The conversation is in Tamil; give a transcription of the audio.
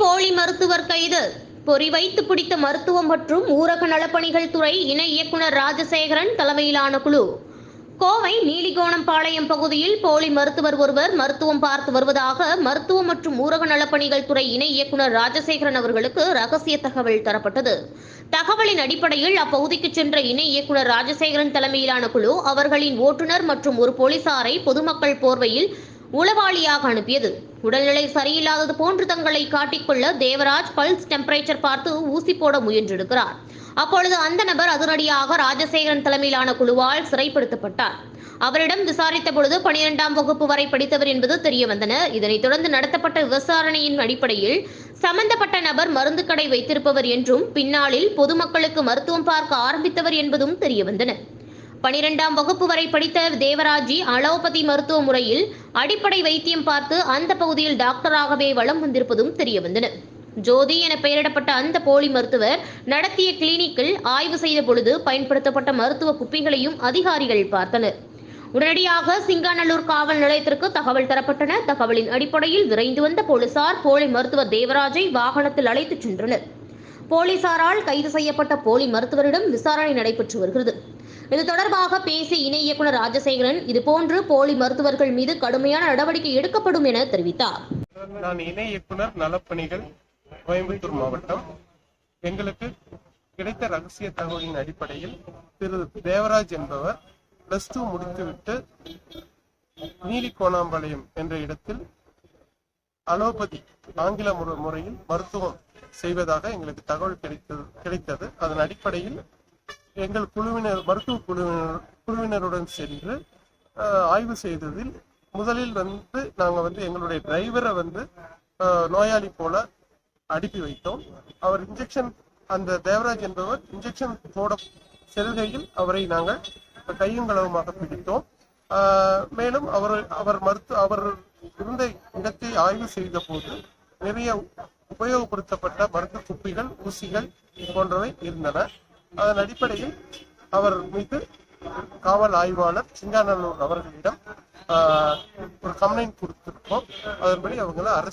போலி மருத்துவர் கைது. பொறி வைத்து பிடித்த மருத்துவம் மற்றும் ஊரக நலப்பணிகள் துறை இணை இயக்குனர் ராஜசேகரன் தலைமையிலான குழு. கோவை நீலிகோணம்பாளையம் பகுதியில் போலி மருத்துவர் ஒருவர் மருத்துவம் பார்த்து வருவதாக மருத்துவம் மற்றும் ஊரக நலப்பணிகள் துறை இணை இயக்குனர் ராஜசேகரன் அவர்களுக்கு ரகசிய தகவல் தரப்பட்டது. தகவலின் அடிப்படையில் அப்பகுதிக்கு சென்ற இணை இயக்குனர் ராஜசேகரன் தலைமையிலான குழு அவர்களின் ஓட்டுநர் மற்றும் ஒரு போலீசாரை பொதுமக்கள் போர்வையில் உளவாளியாக அனுப்பியது. உடல்நிலை சரியில்லாதது போன்று தங்களை காட்டிக்கொள்ள தேவராஜ் பல்ஸ் டெம்பரேச்சர் பார்த்து ஊசி போட முயன்றிருக்கிறார். அப்பொழுது அந்த நபர் அதிரடியாக ராஜசேகரன் தலைமையிலான குழுவால் சிறைப்படுத்தப்பட்டார். அவரிடம் விசாரித்த பொழுது பனிரெண்டாம் வகுப்பு வரை படித்தவர் என்பது தெரிய வந்தன இதனைத் தொடர்ந்து நடத்தப்பட்ட விசாரணையின் அடிப்படையில் சம்பந்தப்பட்ட நபர் மருந்து கடை வைத்திருப்பவர் என்றும் பின்னாளில் பொதுமக்களுக்கு மருத்துவம் பார்க்க ஆரம்பித்தவர் என்பதும் தெரிய வந்தன பனிரெண்டாம் வகுப்பு வரை படித்த தேவராஜி அலோபதி மருத்துவ முறையில் அடிப்படை வைத்தியம் பார்த்து அந்த பகுதியில் டாக்டராகவே வலம் வந்திருப்பதும் தெரிய வந்தன ஜோதி என பெயரிடப்பட்ட அந்த போலி மருத்துவர் நடத்திய கிளினிக்கில் ஆய்வு செய்த பொழுது பயன்படுத்தப்பட்ட மருத்துவ குப்பிகளையும் அதிகாரிகள் பார்த்தனர். உடனடியாக சிங்காநல்லூர் காவல் நிலையத்திற்கு தகவல் தரப்பட்டன. தகவலின் அடிப்படையில் விரைந்து வந்த போலீசார் போலி மருத்துவர் தேவராஜை வாகனத்தில் அழைத்துச் சென்றனர். போலீசாரால் கைது செய்யப்பட்ட போலி மருத்துவரிடம் விசாரணை நடைபெற்று வருகிறது. இது தொடர்பாக பேசிய இணை இயக்குனர் ராஜசேகரன் இதுபோன்று போலி மருத்துவர்கள் மீது கடுமையான நடவடிக்கை எடுக்கப்படும் என தெரிவித்தார். நான் இணை இயக்குனர் நலப்பணிகள் கோயம்புத்தூர் மாவட்டம். எங்களுக்கு கிடைத்த ரகசிய தகவலின் அடிப்படையில் திரு தேவராஜ் என்பவர் பிளஸ் டூ முடித்துவிட்டு நீலிகோணாம்பாளையம் என்ற இடத்தில் அலோபதி ஆங்கில முறையில் மருத்துவம் செய்வதாக எங்களுக்கு தகவல் கிடைத்தது கிடைத்தது. அதன் அடிப்படையில் எங்கள் குழுவினர் மருத்துவ குழுவினர் குழுவினருடன் சென்று ஆய்வு செய்ததில் முதலில் வந்து நாங்கள் வந்து எங்களுடைய டிரைவரை வந்து நோயாளி போல அனுப்பி வைத்தோம். அவர் இன்ஜெக்ஷன் அந்த தேவராஜ் என்பவர் இன்ஜெக்ஷன் போட செல்கையில் அவரை நாங்கள் கையும் களவுமாக பிடித்தோம். மேலும் அவர் அவர் மருத்துவ அவர் இருந்த இடத்தை ஆய்வு செய்த போது நிறைய உபயோகப்படுத்தப்பட்ட மருந்து குப்பிகள் ஊசிகள் போன்றவை இருந்தன. அதன் அடிப்படையில் அவர் மீது காவல் ஆய்வாளர் சிங்காநல்லூர் அவர்களிடம் ஆஹ், ஒரு கம்ப்ளைண்ட் கொடுத்திருக்கோம். அதன்படி அவங்களை அரசு